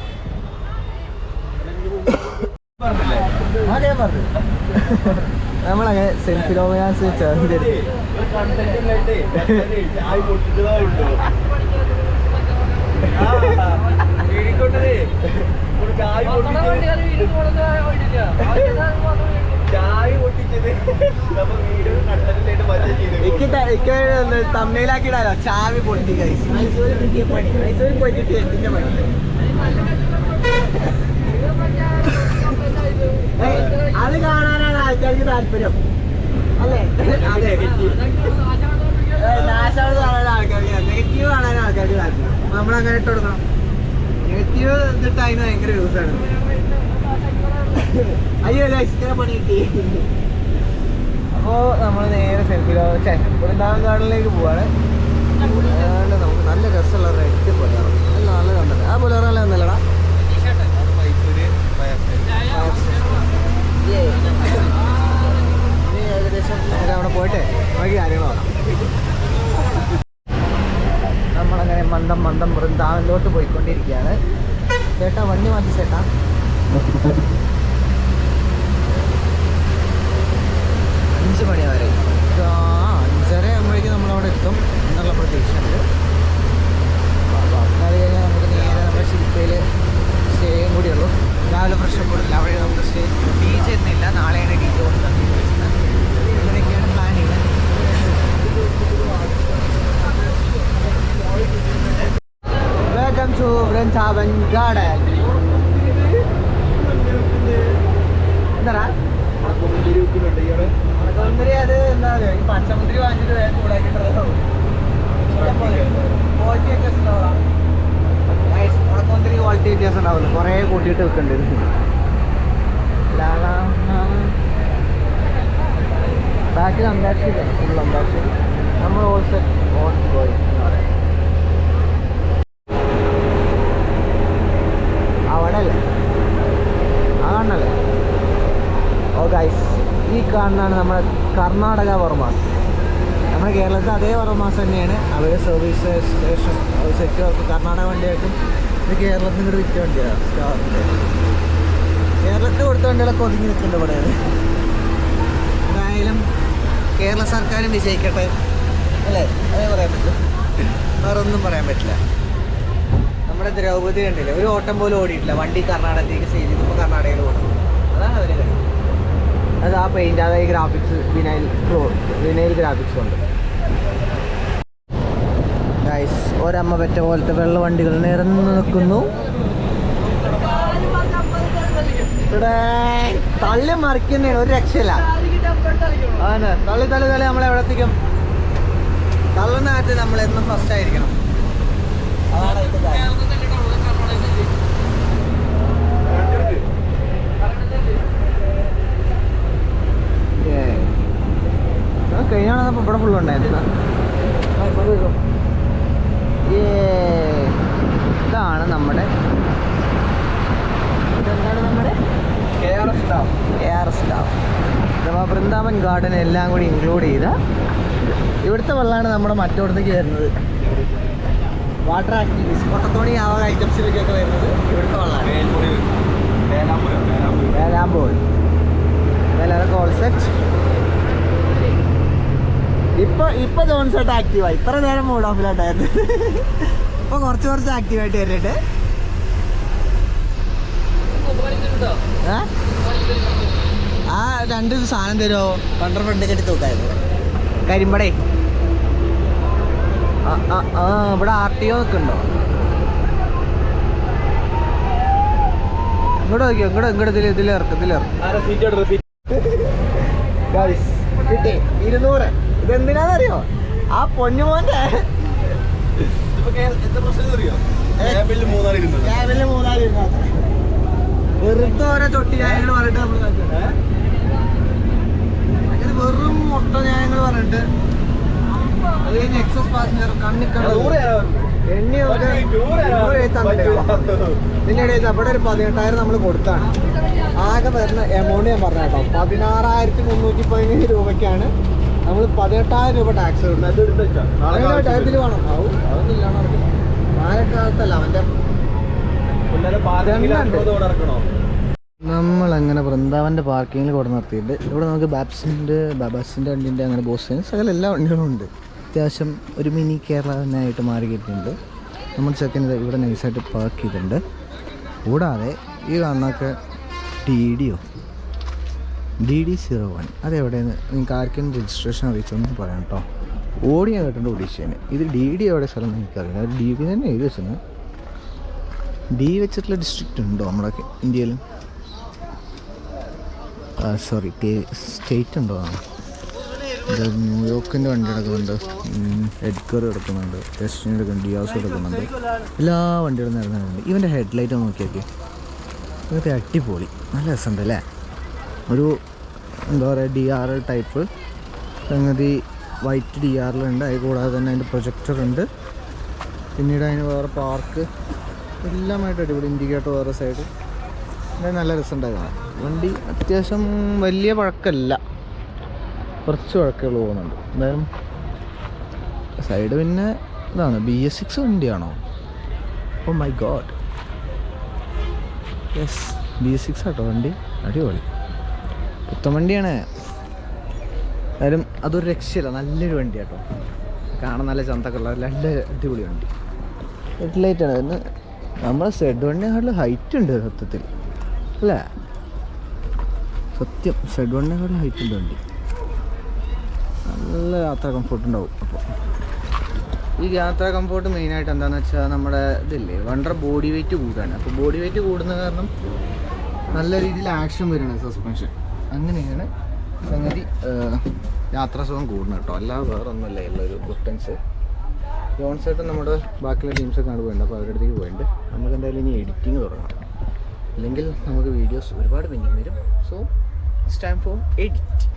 നമ്മളങ്ങനെ സെൽഫി റോമാൻസ് ചേർന്ന് തമ്മിലാക്കിടാലോ ചാവി പൊട്ടി കഴിച്ചു മൈസൂരിൽ പോയിട്ട് എട്ടിന്റെ പണി? അത് കാണാനാണ് ആൾക്കാർക്ക് താല്പര്യം. അല്ലേ? അതെ നാശമാണ് കാണാൻ ആൾക്കാർക്ക് നെഗറ്റീവ് കാണാൻ ആൾക്കാർക്ക് താല്പര്യം. നമ്മളങ്ങനെ ഇട്ട് കൊടുക്കണം. നെഗറ്റീവ് ഇതിട്ട് അതിന് ഭയങ്കര യൂസാണ് അയ്യോ ലൈസിനെ പണി കിട്ടി. അപ്പോൾ നമ്മൾ നേരെ സെൽഫിലോ വൃന്ദാവൻ ഗാർഡനിലേക്ക് പോവാണ്. നമുക്ക് നല്ല രസമുള്ള റെഡ് പോലെ നല്ല നല്ല കണ്ടത്. ആ പൊലേറോ നല്ല ഒന്നല്ലടാ ഇനി ഏകദേശം നമുക്ക് അവിടെ പോയിട്ട് ബാക്കി കാര്യങ്ങൾ നോക്കാം. നമ്മളങ്ങനെ മന്ദം മന്ദം വൃന്ദാവനിലോട്ട് പോയിക്കൊണ്ടിരിക്കുകയാണ്. ചേട്ടാ വണ്ടി മാറ്റി ചേട്ടാ. അഞ്ച് മണി വരെ അഞ്ചര ആകുമ്പോഴേക്കും നമ്മളവിടെ എത്തും എന്നുള്ള പ്രതീക്ഷയുണ്ട്. അത് കഴിഞ്ഞാൽ നമുക്ക് നേരെ നമ്മുടെ ശില്പയിൽ സ്റ്റേയും കൂടിയുള്ളൂ. രാവിലെ ഫ്രഷ് അപ്പ് കൊടുക്കില്ല അവിടെ നമുക്ക് സ്റ്റേ ഡി ജെ ഇന്നില്ല നാളെയാണ് ഡി ജെ കൊടുത്തത് അങ്ങനെയൊക്കെയാണ് planning welcome to Vrindavan garden എന്താ മുന്തിരി അത് എന്താ പറയുക ഈ പച്ചമുന്തിരി വാങ്ങിച്ചിട്ട് വേഗം കൂടാക്കിയിട്ടുണ്ടോ ക്വാളിറ്റി വ്യത്യാസം ഉണ്ടാവാം ഉണക്കമുന്തിരി ക്വാളിറ്റി വ്യത്യാസം ഉണ്ടാവില്ല കുറേ കൂട്ടിയിട്ട് വെക്കേണ്ടി ബാക്കിൽ അംബാസിഡർ ഫുൾ അംബാസിഡർ നമ്മൾ ഓൾസോ ഓൺ ഗോയിങ് എന്ന് പറയാം അവിടെ അല്ലേ ആ കാണണല്ലേ ഓ ഗൈസ് ഈ കാണുന്നതാണ് നമ്മുടെ കർണാടക വർമാസ് നമ്മുടെ കേരളത്തിൽ അതേ വർമാസ് തന്നെയാണ് അവർ സർവീസ് സ്റ്റേഷൻ സെറ്റ് വർക്ക് വേണ്ടിയായിട്ടും ഇത് കേരളത്തിൽ നിന്ന് വിറ്റ വണ്ടിയാണ് സ്റ്റാറിന്റെ കേരളത്തിൽ കൊടുത്ത വണ്ടികളൊക്കെ ഒതുങ്ങി നിൽക്കുന്നുണ്ട് ഇവിടെ. എന്തായാലും കേരള സർക്കാരും വിജയിക്കട്ടെ. അല്ലേ? അതേ പറയാൻ പറ്റും. വേറെ ഒന്നും പറയാൻ പറ്റില്ല. നമ്മുടെ ദ്രൗപതി കണ്ടില്ലേ? ഒരു ഓട്ടം പോലും ഓടിയിട്ടില്ല. വണ്ടി കർണാടകത്തേക്ക് സെയിൽ ചെയ്തപ്പോൾ കർണാടകയിൽ ഓടും അതാണ് അവർ കളി. അത് ആ പെയിന്റ് അതായത് ഗ്രാഫിക്സ് വിനൈൽ വിനൈൽ ഗ്രാഫിക്സ് ഉണ്ട് ഗൈസ് ഒരമ്മ പറ്റ പോലത്തെ വെള്ള വണ്ടികൾ നിരന്ന് നിൽക്കുന്നു. തള്ളി മറിക്കുന്നതാണ് ഒരു രക്ഷയില്ല. ആണ് തള്ളി തള്ളി തള്ളി നമ്മളെ എവിടെ എത്തിക്കും? തള്ളുന്ന കാര്യത്തിൽ നമ്മൾ എന്നും ഫസ്റ്റ് ആയിരിക്കണം. അതാണ് കഴിഞ്ഞാണ് ഇവിടെ ഫുള്ള് ഉണ്ടായിരുന്നു. ഇതാണ് നമ്മുടെ ഇതെന്താണ് നമ്മുടെ? എ ആർ സ്റ്റാഫ് അഥവാ വൃന്ദാവൻ ഗാർഡൻ എല്ലാം കൂടി ഇൻക്ലൂഡ് ചെയ്ത ഇവിടുത്തെ വെള്ളമാണ് നമ്മുടെ മറ്റോടത്തേക്ക് വരുന്നത്. വാട്ടർ ആക്ടിവിറ്റീസ് കൊട്ടത്തോണി ആ ഐറ്റംസിലേക്കൊക്കെ വരുന്നത് ഇവിടുത്തെ വെള്ളമാണ് വേലാമ്പോൾ വേലാമ്പോൾ ഓൾ സെറ്റ് ഇപ്പൊ ഇപ്പൊ ജോൺസേട്ട് ആക്റ്റീവായി ഇത്ര നേരം മൂഡ് ഓഫിലായിട്ടായിരുന്നു ഇപ്പൊ കുറച്ച് കുറച്ച് ആക്റ്റീവായിട്ട് ഏ? ആ രണ്ട് സാധനം തരുമോ കണ്ടർ ഫ്രണ്ട് കെട്ടി തൂക്കായിരുന്നു. കരിമ്പടേ. ആ ഇവിടെ ആർ ടി ഒ ഒക്കെ ഉണ്ടോ? ഇങ്ങോട്ട് നോക്കിയോ? ഇങ്ങോട്ട് ഇങ്ങോട്ട് ഇതിൽ ഇതിലിറക്കും ഇതിലിറക്കും കിട്ടി. ഇരുന്നൂറ്. ഇതെന്തിനാണെന്നറിയോ? ആ പൊന്നുമോന്റെ വെറുതെ ഓരോ തൊട്ടി ന്യായങ്ങൾ പറഞ്ഞിട്ട് നമ്മൾ വെറും മൊട്ട ന്യായങ്ങൾ പറഞ്ഞിട്ട്. അത് കഴിഞ്ഞ് എക്സസ് പാസഞ്ചർ കണ്ണി എണ്ണി നമുക്ക് നൂറ് എഴുതി തന്നിട്ടില്ല. ഇതിന്റെ ഇടയിൽ അവിടെ ഒരു പതിനെട്ടായിരം നമ്മൾ കൊടുത്താണ്. ആകെ വരുന്ന എമൗണ്ട് ഞാൻ പറഞ്ഞ കേട്ടോ. പതിനാറായിരത്തി മുന്നൂറ്റി പതിനേഴ് രൂപയ്ക്കാണ് നമ്മൾ പതിനെട്ടായിരം രൂപ ടാക്സ് കൊടുക്കുന്നത് ഇതിൽ വേണം. പാലക്കാലത്തല്ല നമ്മളങ്ങനെ വൃന്ദാവന്റെ പാർക്കിങ്ങിൽ കൊണ്ട് നിർത്തിയിട്ട് ഇവിടെ നമുക്ക് ബാബ്സിന്റെ ബബാസിന്റെ വണ്ടിന്റെ അങ്ങനെ ബോസ് സകല എല്ലാ വണ്ടികളും ഉണ്ട്. അത്യാവശ്യം ഒരു മിനി കേരള തന്നെയായിട്ട് മാറിയിട്ടുണ്ട് നമ്മൾ ചെക്കൻ ഇത് ഇവിടെ നൈസായിട്ട് പാർക്ക് ചെയ്തിട്ടുണ്ട്. കൂടാതെ ഈ കാണുന്നൊക്കെ T deo D D zero one. അതെവിടെയെന്ന് നിങ്ങൾക്ക് ആർക്കും രജിസ്ട്രേഷൻ അറിയിച്ചൊന്നും പറയാം കേട്ടോ. ഓടി ഞാൻ കേട്ടിട്ടുണ്ട് ഒഡീഷയാണ് ഇത് ഡി ഡി എവിടെ സ്ഥലം എനിക്കറിയില്ല. അത് ഡി ബി തന്നെ എഴുതി വെച്ചത് ഡി വെച്ചിട്ടുള്ള ഡിസ്ട്രിക്റ്റ് ഉണ്ടോ നമ്മുടെ ഇന്ത്യയിൽ സോറി സ്റ്റേറ്റ് ഉണ്ടോ? ന്യൂയോർക്കിന്റെ വണ്ടി എടുക്കുന്നുണ്ട് എഡ്ഗർ എടുക്കുന്നുണ്ട്. ടെസ്റ്റിന് എടുക്കുന്നുണ്ട് ഡിയാസ് എടുക്കുന്നുണ്ട്. എല്ലാ വണ്ടികളും നടന്നിട്ടുണ്ട് ഇവന്റെ ഹെഡ്ലൈറ്റ് ലൈറ്റ് നോക്കിയൊക്കെ. ഇതൊക്കെ അടിപൊളി. നല്ല രസമുണ്ട് അല്ലേ? ഒരു എന്താ പറയുക ഡി ആർ ടൈപ്പ് സംഗതി വൈറ്റ് ഡി ആറിലുണ്ട് അത് കൂടാതെ തന്നെ അതിന്റെ പ്രൊജക്ടർ ഉണ്ട്. പിന്നീട് അതിന് വേറെ പാർക്ക് എല്ലാമായിട്ട് അടിപൊളി. ഇൻഡിക്കേറ്റർ വേറെ സൈഡ് നല്ല രസമുണ്ടായി കാണാൻ. വണ്ടി അത്യാവശ്യം വലിയ പഴക്കമല്ല. കുറച്ച് വഴക്കുകൾ പോകുന്നുണ്ട്. എന്തായാലും സൈഡ് പിന്നെ ഇതാണ്. ബി എസ് സിക്സ് വണ്ടിയാണോ? ഓ my god yes B S six ആട്ടോ വണ്ടി. അടിപൊളി. പുത്തൻ വണ്ടിയാണ്. എന്തായാലും അതൊരു രക്ഷയില്ല. നല്ലൊരു വണ്ടി കേട്ടോ കാണാൻ നല്ല ചന്തക്കുള്ള നല്ല അടിപൊളി വണ്ടി. ഹെഡ് ആണ്. അതിന് നമ്മളെ സെഡ് വണ്ടിനെക്കാട്ടിലും ഹൈറ്റ് ഉണ്ട് സത്യത്തിൽ. അല്ലേ? സത്യം സെഡ് വണ്ടിനെക്കാട്ടിലും ഹൈറ്റ് ഉണ്ട് വണ്ടി. നല്ല യാത്ര കംഫോർട്ട് ഉണ്ടാവും അപ്പോൾ ഈ യാത്രാ കംഫോർട്ട് മെയിനായിട്ട് എന്താണെന്ന് വെച്ചാൽ നമ്മുടെ ഇതില്ലേ വണ്ടർ ബോഡി വെയിറ്റ് കൂടുകയാണ്. അപ്പോൾ ബോഡി വെയിറ്റ് കൂടുന്ന കാരണം നല്ല രീതിയിൽ ആക്ഷൻ വരുന്നത് സസ്പെൻഷൻ അങ്ങനെയാണ് സംഗതി യാത്രാ യാത്രാസുഖം കൂടുന്നത് കേട്ടോ. അല്ല വേറെ ഒന്നുമില്ല ഉള്ളൊരു ഡിഫറൻസ് ജോൺസേട്ടൻ നമ്മുടെ ബാക്കിയുള്ള ടീംസൊക്കെ ആണ് പോയിട്ടുണ്ട്. അപ്പോൾ അവരുടെ അടുത്തേക്ക് പോയിട്ടുണ്ട്. നമുക്ക് എന്തായാലും ഇനി എഡിറ്റിംഗ് തുടങ്ങാം അല്ലെങ്കിൽ നമുക്ക് വീഡിയോസ് ഒരുപാട് പെൻഡിങ് വരും. So it's time for edit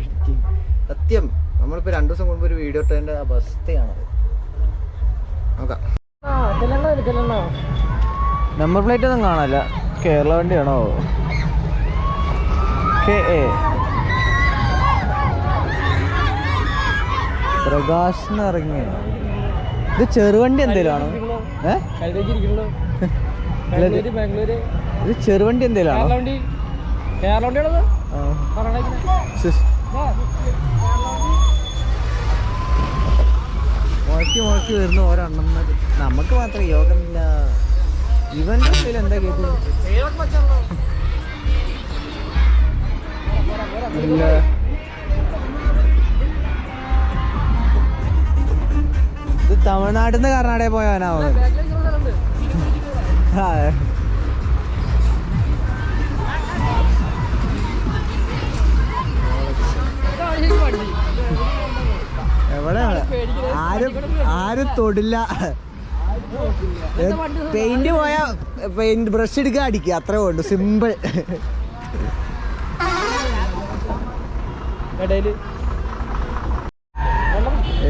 editing സത്യം നമ്മളിപ്പോൾ രണ്ടു ദിവസം മുമ്പ് ഒരു വീഡിയോ ഇട്ടതിന്റെ അവസ്ഥയാണത്. നോക്കാം. നമ്പർ പ്ലേറ്റ് ഒന്നും കാണാല്ല കേരള വണ്ടിയാണോ? K A. പ്രകാശ് ഇറങ്ങിയ. ഇത് ചെറുവണ്ടി എന്തേലും ആണോ ഇത് ചെറുവണ്ടി എന്തേലും ആണോ വണ്ടി കേരള വണ്ടിയാണത്? മുഴക്കി മുളക്കി വരുന്ന ഓരോ അണ്ണന്മാർ നമുക്ക് മാത്രം യോഗമില്ല ഇവന്റെ ഉള്ളിൽ എന്താ കേട്ടു? ഇല്ല. ഇത് തമിഴ്നാട്ടിൽ നിന്ന് കർണാടക പോയവനാവും എവിടെ? ആരും ആരും തൊടില്ല. പെയിന്റ് പോയ പെയിന്റ് ബ്രഷ് എടുക്കാൻ അടിക്കുക. അത്രേ ഉള്ളൂ. സിമ്പിൾ.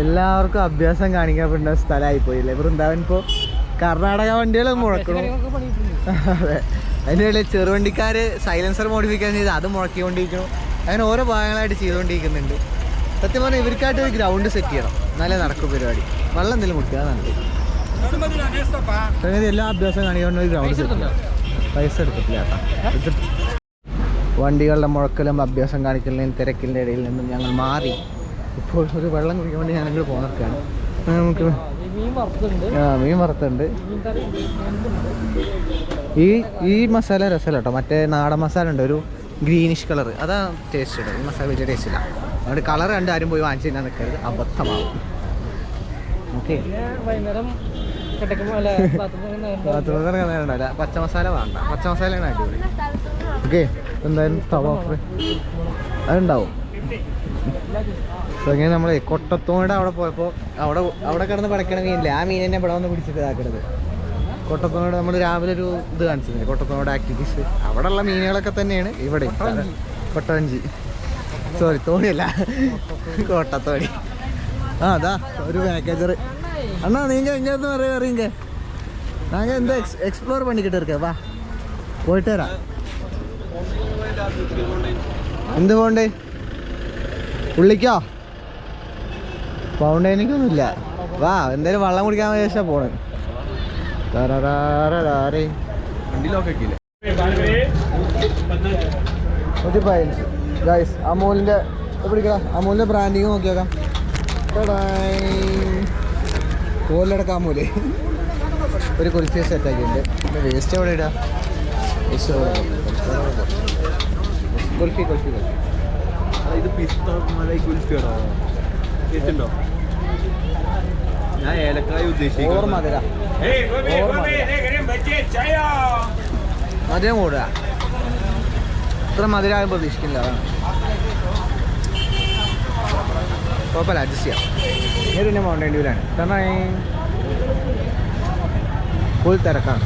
എല്ലാവർക്കും അഭ്യാസം കാണിക്കാൻ പറ്റുന്ന സ്ഥലമായി പോയില്ലേ വൃന്ദാവൻ ഇപ്പോൾ കർണാടക വണ്ടികൾ മുഴക്കണം അതെ. അതിന്റെ ഇടയിൽ ചെറുവണ്ടിക്കാര് സൈലൻസർ മോഡിഫിക്കേഷൻ ചെയ്ത് അത് മുഴക്കിക്കൊണ്ടിരിക്കണം അങ്ങനെ ഓരോ ഭാഗങ്ങളായിട്ട് ചെയ്തുകൊണ്ടിരിക്കുന്നുണ്ട്. സത്യം പറഞ്ഞാൽ ഇവർക്കായിട്ട് ഒരു ഗ്രൗണ്ട് സെറ്റ് ചെയ്യണം. എന്നാലേ നടക്കും പരിപാടി. വെള്ളം എന്തെങ്കിലും മുട്ടുക നല്ലത് സംഗതി എല്ലാ അഭ്യാസം കാണിക്കൊണ്ട് ഒരു ഗ്രൗണ്ട് സെറ്റ് പൈസ കേട്ടോ. വണ്ടികളുടെ മുഴക്കലും അഭ്യാസം കാണിക്കലിനും തിരക്കിന്റെ ഇടയിൽ നിന്നും ഞങ്ങൾ മാറി. ഇപ്പോൾ ഒരു വെള്ളം കുടിക്കാൻ വേണ്ടി ഞങ്ങൾ പോന്നിട്ടാണ് നമുക്ക് ആ മീൻ വറുത്തുണ്ട്. ഈ ഈ മസാല രസമല്ല കേട്ടോ. മറ്റേ നാടൻ മസാല ഉണ്ട് ഒരു ഗ്രീനിഷ് കളർ അതാ ടേസ്റ്റ് ഈ മസാല വലിയ ടേസ്റ്റ് ഇല്ല. അതുകൊണ്ട് കളർ കണ്ട് ആരും പോയി വാങ്ങിച്ചു തന്നെ നിൽക്കരുത് അബദ്ധമാവും. ഓക്കെ വൈകുന്നേരം വേണ്ട. പച്ച മസാലയാണ് അടിപൊളി. ഓക്കെ എന്തായാലും തവ അതുണ്ടാവും. അങ്ങനെ നമ്മൾ നമ്മളെ കൊട്ടത്തോടെ അവിടെ പോയപ്പോൾ അവിടെ അവിടെ കിടന്ന് പടക്കണ മീനില്ല? ആ മീൻ ഇവിടെ വന്ന് പിടിച്ചിട്ട് ഇതാക്കണത്. കൊട്ടത്തോട് നമ്മൾ രാവിലെ ഒരു ഇത് കാണിച്ചിരുന്നില്ല കൊട്ടത്തോട് ആക്ടിവിറ്റീസ് അവിടെയുള്ള മീനുകളൊക്കെ തന്നെയാണ്. ഇവിടെ കൊട്ടവഞ്ചി. സോറി തോണിയല്ല. കോട്ടത്തോണി ആ അതാ ഒരു പാക്കേജർ അണ്ണാ നീങ്ക ഇങ്ങനത്തെ പറയാ അറിയുങ്ക ഞങ്ങൾ എന്താ എക്സ്പ്ലോർ പണിക്കിട്ട് ഇരിക്ക വാ പോയിട്ട് വരാം. എന്ത് പോണ്ടേ? ഉള്ളിക്കോ? പൗണ്ടേനിക്കൊന്നുമില്ല വാ എന്തായാലും വെള്ളം കുടിക്കാൻ ശേഷം പോണ്. ഒരു നൂറ്റി പതിനഞ്ച് ഗൈസ് അമൂലിന്റെ പിടിക്കടാ അമൂലിന്റെ ബ്രാൻഡിങ് നോക്കിയേക്കാം. കോലിലടക്കം അമൂൽ ഒരു കുറിച്ച് സെറ്റ് ആക്കിയിട്ടുണ്ട്. വേസ്റ്റ് എവിടെ ഇടാ? വേസ്റ്റ് കുൽഫി കുൽഫി കുൽഫി ഇത് പിസ്ത മലൈ കുൽഫിയാണോ കേട്ടുണ്ടോ ഞാൻ ഏലക്കായ ഉദ്ദേശിക്കുന്നു മധുര മധുരം കൂടുക ഇത്ര മധുരമായും പ്രതീക്ഷിക്കില്ല അതാണ്. കുഴപ്പമില്ല അഡ്ജസ്റ്റ് ചെയ്യാം. ഇനി പിന്നെ മൗണ്ടൻ ഡ്യൂലാണ് കാരണം ഫുൾ തിരക്കാണ്.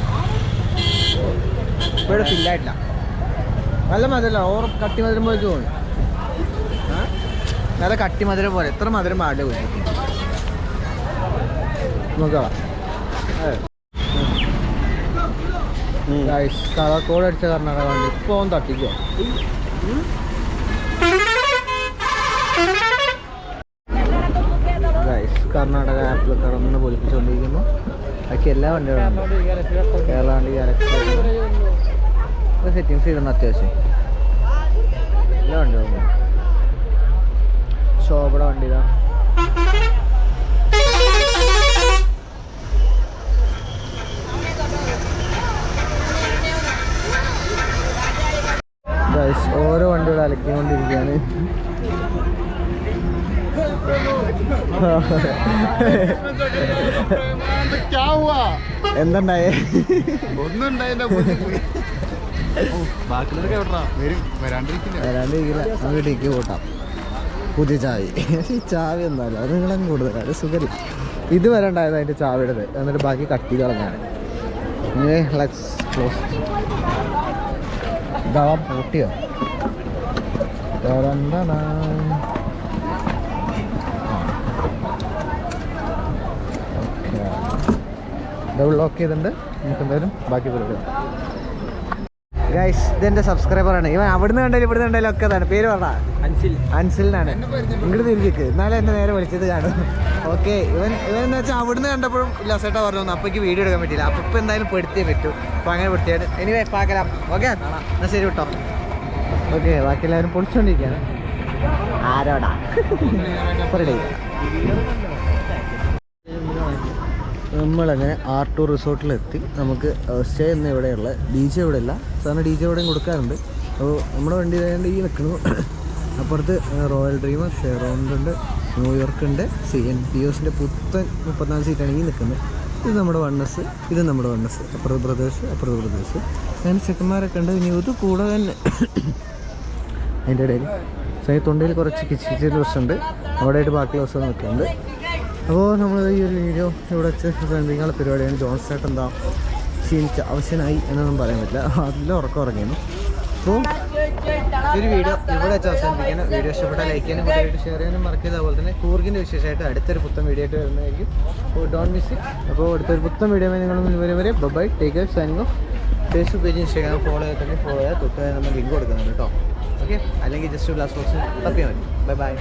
ഇവിടെ ഫില്ലായിട്ടില്ല നല്ല മധുരല്ല ഓവർ കട്ടി മധുരം പോലെ തോന്നി. നല്ല കട്ടി മധുരം പോലെ എത്ര മധുരം പാടില്ല നോക്കാം കളക്കോട് അടിച്ച കർണാടക വണ്ടി ഇപ്പോൾ അവൻ തട്ടിക്കോ? കർണാടക ആപ്പിൽ കടന്ന് പൊലിപ്പിച്ചുകൊണ്ടിരിക്കുന്നു ബാക്കി എല്ലാ വണ്ടികളും. കേരള വണ്ടി ഗാലക്സി സെറ്റിങ്സ് ഇടുന്ന അത്യാവശ്യം. എല്ലാ വണ്ടികളും. ശോഭയുടെ വണ്ടി എന്തുണ്ടായേ? വരാണ്ടിരിക്കില്ല. നമുക്ക് ടിക്ക് കൂട്ടാം. പുതിയ ചാവി. ഈ ചാവി എന്തായാലും അത് നിങ്ങളും കൂടുതലാണ് സുഖം ഇത് വരെ ഉണ്ടായത് അതിന്റെ ചാവിടത് എന്നിട്ട് ബാക്കി കട്ടി തുടങ്ങാണ് കളഞ്ഞാണ് ഇനി ലെക്സ് ക്ലോസ് ഇതാവാൻ പൂട്ടിയോ? തരണ്ടടാ. ഓക്കേ. ഡബിൾ ലോക്ക് ചെയ്തിട്ടുണ്ട്. നമുക്ക് എന്തായാലും ബാക്കി പരിപാടി ഗൈസ് ഇതെന്റെ സബ്സ്ക്രൈബറാണ് ഇവൻ അവിടുന്ന് കണ്ടാലും ഇവിടുന്ന് കണ്ടാലും ഒക്കെ അതാണ്. പേര് പറഞ്ഞ അൻസിൽ. അൻസിലിനാണ് ഇങ്ങോട്ട് തിരിച്ചേക്ക് എന്നാലും എന്നെ നേരെ വിളിച്ചത് കാണും. ഓക്കെ ഇവൻ ഇവൻ എന്ന് വെച്ചാൽ അവിടുന്ന് കണ്ടപ്പോഴും ലസേട്ട പറഞ്ഞു തന്നു എനിക്ക് വീഡിയോ എടുക്കാൻ പറ്റില്ല അപ്പൊ ഇപ്പം എന്തായാലും പെടുത്തിയേ പറ്റൂ. അപ്പൊ അങ്ങനെ പെടുത്തിയാണ്. ഇനി പാക്കലാം ഓക്കെ എന്നാൽ ശരി കേട്ടോ. ഓക്കെ ബാക്കി എല്ലാവരും പൊളിച്ചോണ്ടിരിക്കുകയാണ് ആരോടാ? <laughs> പറയടേ നമ്മളങ്ങനെ ആർ റിസോർട്ടിലെത്തി. നമുക്ക് സ്റ്റേ ഇന്ന് ഇവിടെയുള്ള ഡി ജെ ഇവിടെ ഇല്ല സാറിന് ഡി ജെ ഇവിടെയും കൊടുക്കാറുണ്ട്. അപ്പോൾ നമ്മുടെ വണ്ടി ആയതുകൊണ്ട് ഈ നിൽക്കുന്നു. <coughs> അപ്പുറത്ത് റോയൽ ഡ്രീമർ ഷെറോണ്ട് ന്യൂയോർക്ക് ഉണ്ട് സി എൻ പി എസിന്റെ പുത്തൻ മുപ്പത്തിനാല് സീറ്റാണ് ഈ നിൽക്കുന്നത്. ഇത് നമ്മുടെ വണ്ണസ് ഇത് നമ്മുടെ വണ്ണസ്. അപ്പുറത്ത് പ്രദേശ് അപ്പുറത്ത് പ്രദേശ് അങ്ങനെ ചെക്കന്മാരൊക്കെ ഉണ്ട്. ഇനി ഇത് കൂടെ തന്നെ <coughs> അതിന്റെ ഇടയിൽ. തൊണ്ടയിൽ കുറച്ച് കിച്ച് ദിവസമുണ്ട് അവിടെയായിട്ട് ബാക്കിയുള്ള ദിവസം നിൽക്കുന്നുണ്ട്. അപ്പോൾ നമ്മൾ ഈ ഒരു വീഡിയോ ഇവിടെ വെച്ച് നിങ്ങളുടെ പരിപാടിയാണ്. ജോൺസ് ചേട്ടൻ എന്താ ക്ഷീണിച്ച അവശനായി എന്നൊന്നും പറയാൻ പറ്റില്ല. അതിൽ ഉറക്കം ഉറങ്ങിയിരുന്നു. അപ്പോൾ ഒരു വീഡിയോ ഇവിടെ വെച്ച് അവസാനിപ്പിക്കണം വീഡിയോ ഇഷ്ടപ്പെട്ടാൽ ലൈക്ക് ചെയ്യാനും കൂടുതലായിട്ട് ഷെയർ ചെയ്യാനും മറക്കരുത്. അതുപോലെ തന്നെ കൂർഗിന്റെ വിശേഷമായിട്ട് അടുത്തൊരു പുത്തൻ വീഡിയോ ആയിട്ട് വരുന്നതായിരിക്കും. അപ്പോൾ ഡോൺ മിസ് അപ്പോൾ അടുത്തൊരു പുത്തൻ വീഡിയോ നിങ്ങൾ മുന്നിൽ വരെ bye take care signing off Facebook page Instagram follow ചെയ്തിട്ടുണ്ടെങ്കിൽ ഫോളോ ചെയ്യാൻ തൊട്ട് നമ്മൾ ലിങ്ക് കൊടുക്കുന്നുണ്ട് കേട്ടോ. ഓക്കെ അല്ലെങ്കിൽ ജസ്റ്റ് ലാസ്റ്റ് ബോക്സ് തപ്പിയാൽ മതി ബൈ ബൈ